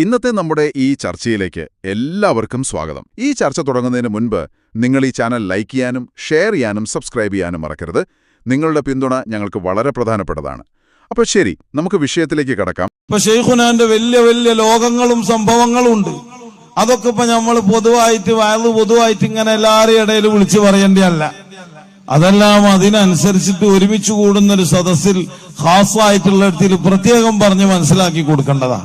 ഇന്നത്തെ നമ്മുടെ ഈ ചർച്ചയിലേക്ക് എല്ലാവർക്കും സ്വാഗതം. ഈ ചർച്ച തുടങ്ങുന്നതിന് മുൻപ് നിങ്ങൾ ഈ ചാനൽ ലൈക്ക് ചെയ്യാനും ഷെയർ ചെയ്യാനും സബ്സ്ക്രൈബ് ചെയ്യാനും മറക്കരുത്. നിങ്ങളുടെ പിന്തുണ ഞങ്ങൾക്ക് വളരെ പ്രധാനപ്പെട്ടതാണ്. അപ്പോൾ ശരി നമുക്ക് വിഷയത്തിലേക്ക് കടക്കാം. ഇപ്പൊ ഷെയ്ഖുനാന്റെ വലിയ വലിയ ലോകങ്ങളും സംഭവങ്ങളും ഉണ്ട് അതൊക്കെ ഇപ്പൊ നമ്മൾ പൊതുവായിട്ട് വയത് പൊതുവായിട്ട് ഇങ്ങനെ എല്ലാവരുടെ ഇടയിൽ വിളിച്ചു പറയേണ്ടതല്ല. അതെല്ലാം അതിനനുസരിച്ചിട്ട് ഒരുമിച്ച് കൂടുന്ന ഒരു സദസ്സിൽ ഹാസായിട്ടുള്ള പ്രത്യേകം പറഞ്ഞ് മനസ്സിലാക്കി കൊടുക്കേണ്ടതാ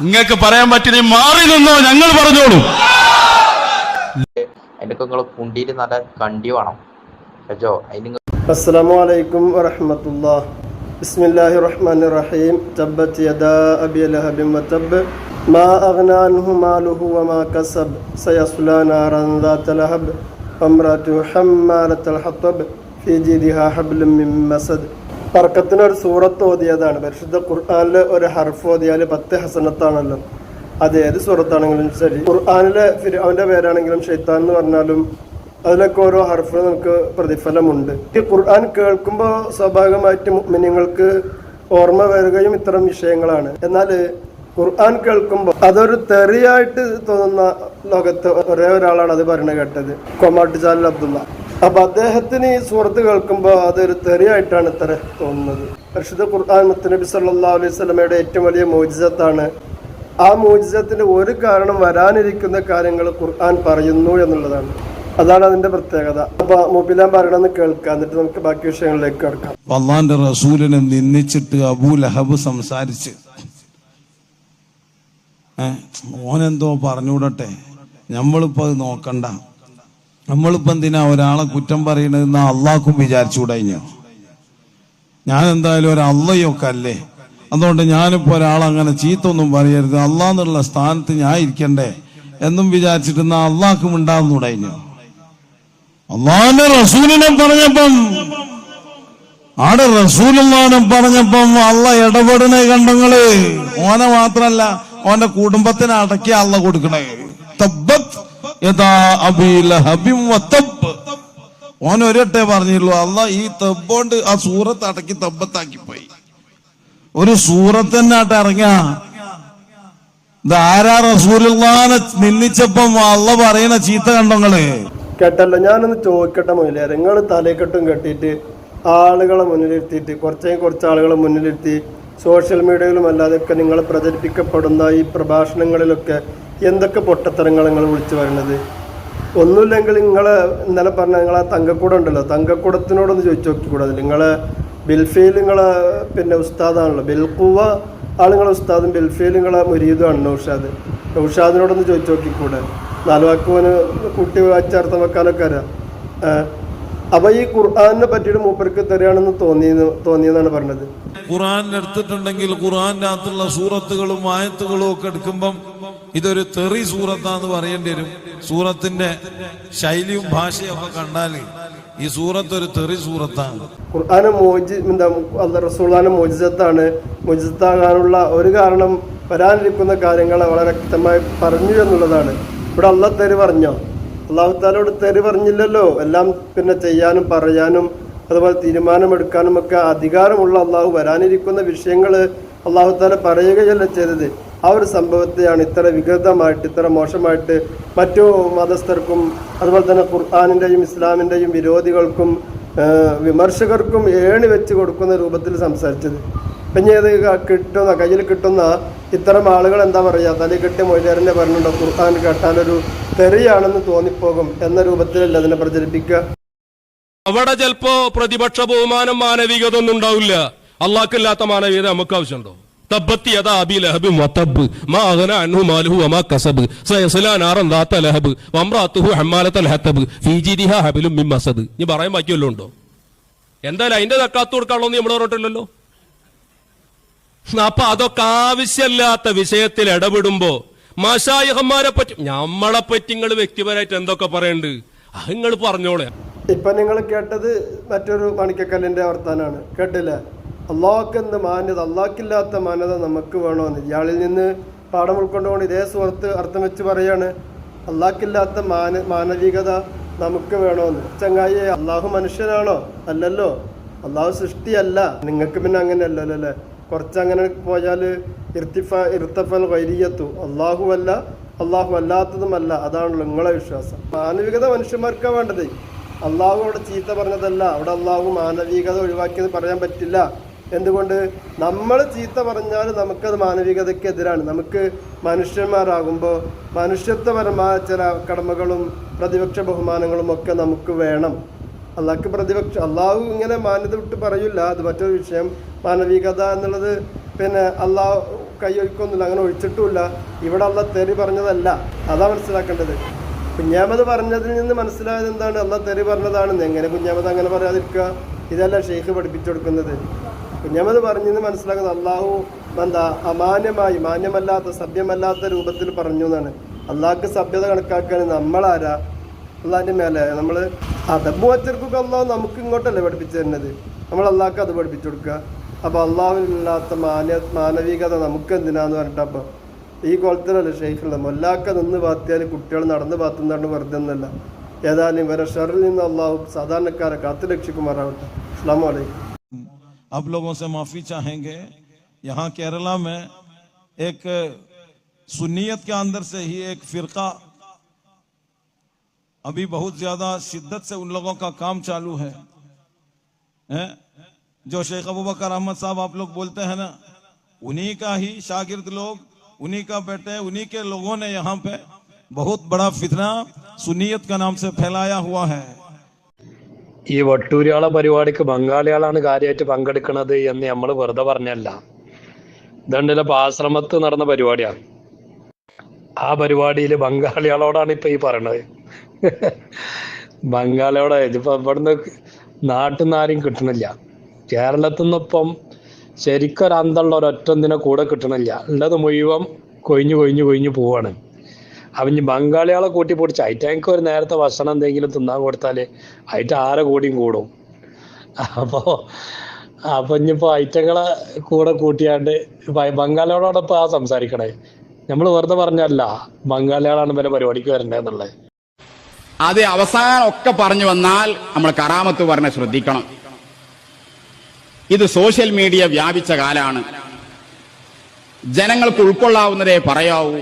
നിങ്ങൾക്ക് പറയാൻ പറ്റില്ല മാറി നിന്നോ ഞങ്ങൾ പറഞ്ഞോളൂ അതിനൊക്കെ നിങ്ങൾ കുണ്ടിയിൽ നല്ല കണ്ടി വേണം കേട്ടോ അതിന് السلام عليكم ورحمة الله بسم الله الرحمن الرحيم تبت يدا أبي لهب وتب ما أغنى عنه ماله وما كسب سيصلى نارا ذات لهب وامرأته حمالة الحطب في جيدها حبل من مسد പറക്കത്തിന് ഒരു സൂറത്ത് ഓതിയതാണ്. പരിശുദ്ധ ഖുർആാനിലെ ഒരു ഹർഫ് ഓതിയാൽ പത്ത് ഹസനത്താണല്ലോ. അത് ഏത് സൂറത്താണെങ്കിലും ശരി. ഖുർആാനിലെ അവന്റെ പേരാണെങ്കിലും ഷെയ്ത്താൻ എന്ന് പറഞ്ഞാലും അതിലൊക്കെ ഓരോ ഹർഫ് നമുക്ക് പ്രതിഫലമുണ്ട്. ഈ ഖുർആൻ കേൾക്കുമ്പോൾ സ്വാഭാവികമായിട്ട് മുഅ്മിനീങ്ങൾക്ക് ഓർമ്മ വരികയും ഇത്തരം വിഷയങ്ങളാണ്. എന്നാൽ ഖുർആൻ കേൾക്കുമ്പോൾ അതൊരു തെറിയായിട്ട് തോന്നുന്ന ലോകത്ത് ഒരേ ഒരാളാണ് അത് പറയുന്നത് കേട്ടത്. കൊമാട്ടുചാലിൽ അബ്ദുള്ള. അപ്പൊ അദ്ദേഹത്തിന് ഈ സുഹൃത്ത് കേൾക്കുമ്പോൾ അതൊരു തെറിയായിട്ടാണ് ഇത്ര തോന്നുന്നത്. പരിശുദ്ധ ഖുർആൻ മുത്തനബി സല്ലാ അലൈഹി സ്വലമയുടെ ഏറ്റവും വലിയ മോചിതത്താണ് ആ മോചിതത്തിന്റെ ഒരു കാരണം വരാനിരിക്കുന്ന കാര്യങ്ങൾ ഖുർആൻ പറയുന്നു എന്നുള്ളതാണ്. അതാണ് അതിന്റെ പ്രത്യേകത. അപ്പൊ മുബിലാൻ പറയണമെന്ന് കേൾക്കാം. എന്നിട്ട് നമുക്ക് ബാക്കി വിഷയങ്ങളിലേക്ക് കിടക്കാം. അള്ളാന്റെ റസൂലിനെ നിന്നിച്ചിട്ട് അബൂ ലഹബ് സംസാരിച്ച്. ഓനെന്തോ പറഞ്ഞുകൂടട്ടെ? നമ്മളിപ്പോ അത് നോക്കണ്ട. നമ്മളിപ്പോ എന്തിനാ ഒരാളെ കുറ്റം പറയണതെന്ന് അള്ളാഹ്ക്കും വിചാരിച്ചുകൂടാ ഇഞ്ഞോ ഞാൻ എന്തായാലും ഒരു അള്ളയൊക്കെ അല്ലേ? അതുകൊണ്ട് ഞാനിപ്പോ ഒരാളങ്ങനെ ചീത്തൊന്നും പറയരുത്. അള്ളാന്നുള്ള സ്ഥാനത്ത് ഞാൻ ഇരിക്കണ്ടേ? എന്നും വിചാരിച്ചിട്ട് എന്നാ അള്ളാഹ്ക്കും ഉണ്ടാകുന്നു കഴിഞ്ഞു അള്ളാഹിന്റെ റസൂലിനെ പറഞ്ഞപ്പം ആടെ റസൂലുള്ളാനം പറഞ്ഞപ്പം അള്ള ഇടപെടണേ കണ്ടങ്ങൾ? ഓനെ മാത്രല്ല ഓന്റെ കുടുംബത്തിന് അടക്കി അള്ള കൊടുക്കണേ. തബ്ബത് ഓൻ ഒരട്ടെ പറഞ്ഞുള്ളൂ അല്ല ഈ തബ്ബോണ്ട് ആ സൂറത്ത് അടക്കി തബ്ബത്താക്കി പോയി ഒരു സൂറത്ത് തന്നെ ആട്ട് ഇറങ്ങ. ഇത് ആരാ റസൂലുള്ളാനെ നിന്ദിച്ചപ്പം അല്ല പറയണ ചീത്ത കണ്ടങ്ങൾ? കേട്ടല്ലോ ഞാനൊന്ന് ചോദിക്കട്ടെ മുന്നിലേ നിങ്ങൾ തലക്കെട്ടും കെട്ടിയിട്ട് ആളുകളെ മുന്നിലിരുത്തിയിട്ട് കുറച്ചേ കുറച്ച് ആളുകളെ മുന്നിലിരുത്തി സോഷ്യൽ മീഡിയയിലും അല്ലാതെയൊക്കെ നിങ്ങൾ പ്രചരിപ്പിക്കപ്പെടുന്ന ഈ പ്രഭാഷണങ്ങളിലൊക്കെ എന്തൊക്കെ പൊട്ടത്തരങ്ങൾ നിങ്ങൾ വിളിച്ചു വരണത് ഒന്നുമില്ലെങ്കിൽ നിങ്ങൾ ഇന്നലെ പറഞ്ഞ നിങ്ങളെ തങ്കക്കൂടം ഉണ്ടല്ലോ. തങ്കക്കൂടത്തിനോടൊന്ന് ചോദിച്ചു നോക്കിക്കൂടാതെ നിങ്ങൾ ബിൽഫയിൽ നിങ്ങൾ പിന്നെ ഉസ്താദാണല്ലോ. ബിൽക്കുവ ആളുകളെ ഉസ്താദും ബിൽഫയിൽ നിങ്ങളെ മുരീദുമാണ് നൗഷാദ്. നൗഷാദിനോടൊന്ന് ചോദിച്ചു നോക്കിക്കൂടെ. നാലുവാക്കുവന് കുട്ടി വാച്ചർത്ഥം വെക്കാനൊക്കെ അറിയാം. അപ്പൊ ഈ ഖുർആാനിനെ പറ്റിയിട്ട് മൂപ്പർക്ക് തെറിയാണെന്ന് തോന്നിയെന്ന് തോന്നിയെന്നാണ് പറഞ്ഞത്? ഖുർആാനിൽ എടുത്തിട്ടുണ്ടെങ്കിൽ ഖുർആാനിനകത്തുള്ള സൂറത്തുകളും ആയത്തുകളും ഒക്കെ എടുക്കുമ്പം ഇതൊരു തെറി സൂറത്താന്ന് പറയേണ്ടി വരും. സൂറത്തിന്റെ ശൈലിയും ഭാഷയും ഒക്കെ കണ്ടാൽ ഈ സൂറത്ത് ഒരു തെറി സൂറത്താണ്. ഖുർആാന് മോജി ഒരു കാരണം വരാനിരിക്കുന്ന കാര്യങ്ങൾ വളരെ വ്യക്തമായി പറഞ്ഞു എന്നുള്ളതാണ്. ഇവിടെ അള്ള തെറി പറഞ്ഞോ? അള്ളാഹുത്താലോട് തെറി പറഞ്ഞില്ലല്ലോ. എല്ലാം പിന്നെ ചെയ്യാനും പറയാനും അതുപോലെ തീരുമാനമെടുക്കാനും ഒക്കെ അധികാരമുള്ള അള്ളാഹു വരാനിരിക്കുന്ന വിഷയങ്ങൾ അള്ളാഹുത്താല പറയുകയല്ല ചെയ്തത്. ആ ഒരു സംഭവത്തെയാണ് ഇത്ര വികൃതമായിട്ട് ഇത്ര മോശമായിട്ട് മറ്റു മതസ്ഥർക്കും അതുപോലെ തന്നെ ഖുർആാനിന്റെയും ഇസ്ലാമിന്റെയും വിരോധികൾക്കും വിമർശകർക്കും ഏണി വെച്ച് കൊടുക്കുന്ന രൂപത്തിൽ സംസാരിച്ചത്. പിന്നെ ക- കിട്ടുന്ന കയ്യിൽ കിട്ടുന്ന ഇത്തരം ആളുകൾ എന്താ പറയുക തല കെട്ടി മൊയ്ലാറിനെ പറഞ്ഞിട്ടുണ്ടോ ഖുർആൻ കേട്ടാലൊരു തെറിയാണെന്ന് തോന്നിപ്പോകും എന്ന രൂപത്തിലല്ല അതിനെ പ്രചരിപ്പിക്കുക. അവിടെ ചിലപ്പോ പ്രതിപക്ഷ ബഹുമാനം മാനവികത ഒന്നും ഉണ്ടാവില്ല അള്ളാഹ്ക്കില്ലാത്ത മാനവികത നമുക്ക് ആവശ്യമുണ്ടോ അഗ്ന അൻഹു വമാ കസബ്. ദാത ലഹബ്. വംറാത്തുഹു ഹതബ് ഉണ്ടോ? എന്തായാലും അതിന്റെ തക്കാത്ത് കൊടുക്കാനുള്ളൂ നമ്മൾ പറഞ്ഞിട്ടില്ലല്ലോ. അപ്പൊ അതൊക്കെ ആവശ്യമില്ലാത്ത വിഷയത്തിൽ ഇടപെടുമ്പോ മാഷായഹന്മാരെ പറ്റി നമ്മളെ പറ്റി നിങ്ങൾ വ്യക്തിപരമായിട്ട് എന്തൊക്കെ പറയണ്ട്? അത് നിങ്ങൾ പറഞ്ഞോളെ. ഇപ്പൊ നിങ്ങൾ കേട്ടത് മറ്റൊരു മണിക്കക്കല്ലിന്റെ വർത്താനാണ്. കേട്ടില്ല? അള്ളാഹ്ക്ക് എന്ത് മാന്യത? അള്ളാഹ്ക്കില്ലാത്ത മാന്യത നമുക്ക് വേണമെന്ന് ഇയാളിൽ നിന്ന് പാഠം ഉൾക്കൊണ്ടുകൊണ്ട് ഇതേ സുഹൃത്ത് അർത്ഥം വെച്ച് പറയാണ് അള്ളാഹ്ക്കില്ലാത്ത മാന മാനവികത നമുക്ക് വേണമെന്ന് ചങ്ങായി അള്ളാഹു മനുഷ്യനാണോ? അല്ലല്ലോ. അള്ളാഹു സൃഷ്ടിയല്ല. നിങ്ങൾക്ക് പിന്നെ അങ്ങനെയല്ലോ അല്ലേ? കുറച്ച് അങ്ങനെ പോയാൽ ഇർത്തിഫ ഇർത്തഫൽ വൈരിയത്തു അള്ളാഹു അല്ല അള്ളാഹു അല്ലാത്തതുമല്ല അതാണല്ലോ നിങ്ങളെ വിശ്വാസം. മാനവികത മനുഷ്യന്മാർക്കാണ് വേണ്ടത്. അള്ളാഹു അവിടെ ചീത്ത പറഞ്ഞതല്ല. അവിടെ അള്ളാഹു മാനവികത ഒഴിവാക്കിയത് പറയാൻ പറ്റില്ല. എന്തുകൊണ്ട് നമ്മൾ ചീത്ത പറഞ്ഞാൽ നമുക്കത് മാനവികതയ്ക്ക് എതിരാണ് നമുക്ക് മനുഷ്യന്മാരാകുമ്പോൾ മനുഷ്യത്വപരമായ ചില കടമകളും പ്രതിപക്ഷ ബഹുമാനങ്ങളും ഒക്കെ നമുക്ക് വേണം. അള്ളാഹ്ക്ക് പ്രതിപക്ഷ അള്ളാഹു ഇങ്ങനെ മാന്യത വിട്ട് പറയില്ല. അത് മറ്റൊരു വിഷയം. മാനവികത എന്നുള്ളത് പിന്നെ അള്ളാഹു കൈയൊഴിക്കൊന്നുമില്ല അങ്ങനെ ഒഴിച്ചിട്ടുമില്ല. ഇവിടെ അള്ള തെറി പറഞ്ഞതല്ല. അതാ മനസ്സിലാക്കേണ്ടത്. കുഞ്ഞാമത് പറഞ്ഞതിൽ നിന്ന് മനസ്സിലായത് എന്താണ്? അള്ള തെറി പറഞ്ഞതാണെന്ന് എങ്ങനെ കുഞ്ഞാമത് അങ്ങനെ പറയാതിരിക്കുക? ഇതല്ല ഷെയ്ഖ് പഠിപ്പിച്ചു കൊടുക്കുന്നത്. കുഞ്ഞാമത് പറഞ്ഞെന്ന് മനസ്സിലാക്കുന്നത് അള്ളാഹു എന്താ അമാന്യമായി മാന്യമല്ലാത്ത സഭ്യമല്ലാത്ത രൂപത്തിൽ പറഞ്ഞു എന്നാണ്. അള്ളാഹ്ക്ക് സഭ്യത കണക്കാക്കാൻ നമ്മളാരാ? അള്ളാഹിന്റെ മേലെ നമ്മൾ അതബ് വച്ചെടുക്കുക അള്ളാഹു നമുക്ക് ഇങ്ങോട്ടല്ലേ പഠിപ്പിച്ചു തരുന്നത്? നമ്മൾ അള്ളാഹ്ക്ക് അത് പഠിപ്പിച്ചു കൊടുക്കുക. അപ്പോൾ അള്ളാഹുവിനില്ലാത്ത മാന്യ മാനവികത നമുക്ക് എന്തിനാന്ന് പറഞ്ഞിട്ടപ്പോൾ ഈ കോലത്തിലല്ലേ ഷെയ്ഫുള്ള മൊല്ലാക്ക നിന്ന് പാത്തിയാൽ കുട്ടികൾ നടന്ന് പാത്തുന്നതാണ് വെറുതെ ഒന്നല്ല ഏതായാലും ഇവരെ ഷെറിൽ നിന്ന് അള്ളാഹു സാധാരണക്കാരെ കാത്തു രക്ഷിക്കുമാറാവട്ടെ അസ്ലാം വലൈക്കും आप लोगों से माफ़ी चाहेंगे। यहाँ केरला में एक सुन्नियत के अंदर से ही एक फिरका अभी बहुत ज़्यादा शिद्दत से उन लोगों का काम चालू है। हैं? जो शेख अबू बकर अहमद साहब आप लोग बोलते हैं ना, उन्हीं का ही शागिर्द लोग, उन्हीं का बेटे, उन्हीं के लोगों ने यहाँ पे बहुत बड़ा फितना सुन्नियत का नाम से फैलाया हुआ है। ഈ വട്ടൂരിയാള പരിപാടിക്ക് ബംഗാളികളാണ് കാര്യമായിട്ട് പങ്കെടുക്കുന്നത് എന്ന് നമ്മൾ വെറുതെ പറഞ്ഞല്ല. ഇതുണ്ടല്ലോ ഇപ്പൊ ആശ്രമത്ത് നടന്ന പരിപാടിയാണ് ആ പരിപാടിയിൽ ബംഗാളികളോടാണ് ഇപ്പൊ ഈ പറയണത്. ബംഗാളിയോടെ ഇതിപ്പോ ഇവിടുന്ന് നാട്ടിൽ നിന്ന് ആരും കിട്ടണില്ല. കേരളത്തിൽ നിന്നിപ്പം ശരിക്കൊരു അന്തമുള്ള ഒരൊറ്റൊന്നിനെ കൂടെ കിട്ടണില്ല. ഉള്ളത് മുഴുവൻ കൊഴിഞ്ഞു കൊഴിഞ്ഞു കൊഴിഞ്ഞു പോവാണ്. അവൻ ഇനി ബംഗാളികളെ കൂട്ടി പൊടിച്ച്. അയിറ്റങ്ങൾക്ക് ഒരു നേരത്തെ ഭക്ഷണം എന്തെങ്കിലും തിന്നാൻ കൊടുത്താൽ അയിറ്റ ആരെ കൂടിയും കൂടും. അപ്പോ അപ്പൊ ഇനിയിപ്പോ ഐറ്റങ്ങളെ കൂടെ കൂട്ടിയാണ്ട് ബംഗാളികളോടൊപ്പം ആ സംസാരിക്കണേ. നമ്മൾ വെറുതെ പറഞ്ഞല്ല ബംഗാളികളാണ് ഇവരെ പരിപാടിക്ക് വരണ്ടേന്നുള്ളത് അത് അവസാനം ഒക്കെ പറഞ്ഞു വന്നാൽ നമ്മൾ കറാമത്ത് പറഞ്ഞ ശ്രദ്ധിക്കണം. ഇത് സോഷ്യൽ മീഡിയ വ്യാപിച്ച കാലാണ്. ജനങ്ങൾക്ക് ഉൾക്കൊള്ളാവുന്നതേ പറയാവൂ.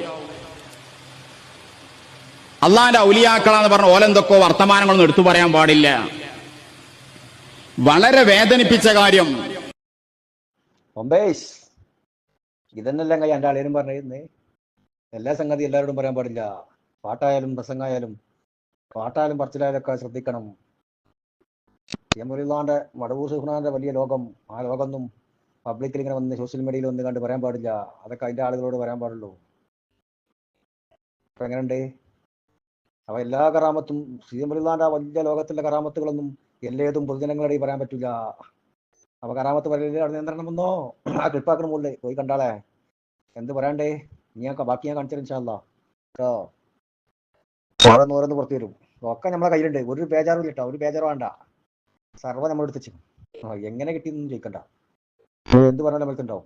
അള്ളാന്റെ ഔലിയാക്കളാന്ന് പറഞ്ഞ ഓലെന്തൊക്കെയോ വർത്തമാനങ്ങളൊന്നും എടുത്തു പറയാൻ പാടില്ല. വളരെ വേദനിപ്പിച്ച കാര്യം. ഒമ്പേഷ് ഇതെന്നെല്ലാം കൈ എന്റെ ആളേരും പറഞ്ഞിരുന്നേ എല്ലാ സംഗതി എല്ലാവരോടും പറയാൻ പാടില്ല. പാട്ടായാലും പ്രസംഗമായാലും പാട്ടായാലും പറച്ചിലായാലും ഒക്കെ ശ്രദ്ധിക്കണം. എമ്പുലാന്റെ വടവൂർ സുഹ്നാന്റെ വലിയ ലോകം ആ ലോകമൊന്നും പബ്ലിക്കിൽ ഇങ്ങനെ വന്ന് സോഷ്യൽ മീഡിയയിൽ വന്ന് കണ്ട് പറയാൻ പാടില്ല. അതൊക്കെ അതിന്റെ ആളുകളോട് പറയാൻ പാടുള്ളൂ. എങ്ങനെയുണ്ട്? അപ്പൊ എല്ലാ കറാമത്തും ആ വലിയ ലോകത്തിലെ കറാമത്തുകളൊന്നും എല്ലേതും പൊതുജനങ്ങളുടെ പറയാൻ പറ്റില്ല അവ കറാമത്ത് പറയൽ അവിടെ നിയന്ത്രണം വന്നോ ആ ക്ലിപ്പാക്കണ മുകളിൽ പോയി കണ്ടാളെ. എന്ത് പറയണ്ടേ? ഞാൻ ബാക്കി ഞാൻ കാണിച്ചു ഇൻഷാല്ലാ കേട്ടോ? ഓരോന്ന് ഓരോന്ന് പുറത്തു വരും. ഒക്കെ നമ്മളെ കയ്യിലുണ്ട്. ഒരു പേജാറും ഇല്ല കേട്ടോ. ഒരു പേജാറ് വേണ്ട. സർവ നമ്മൾ എടുത്തു എങ്ങനെ കിട്ടിയെന്നും ചോദിക്കണ്ട. എന്ത് പറഞ്ഞാലും നമ്മൾക്കുണ്ടാവും.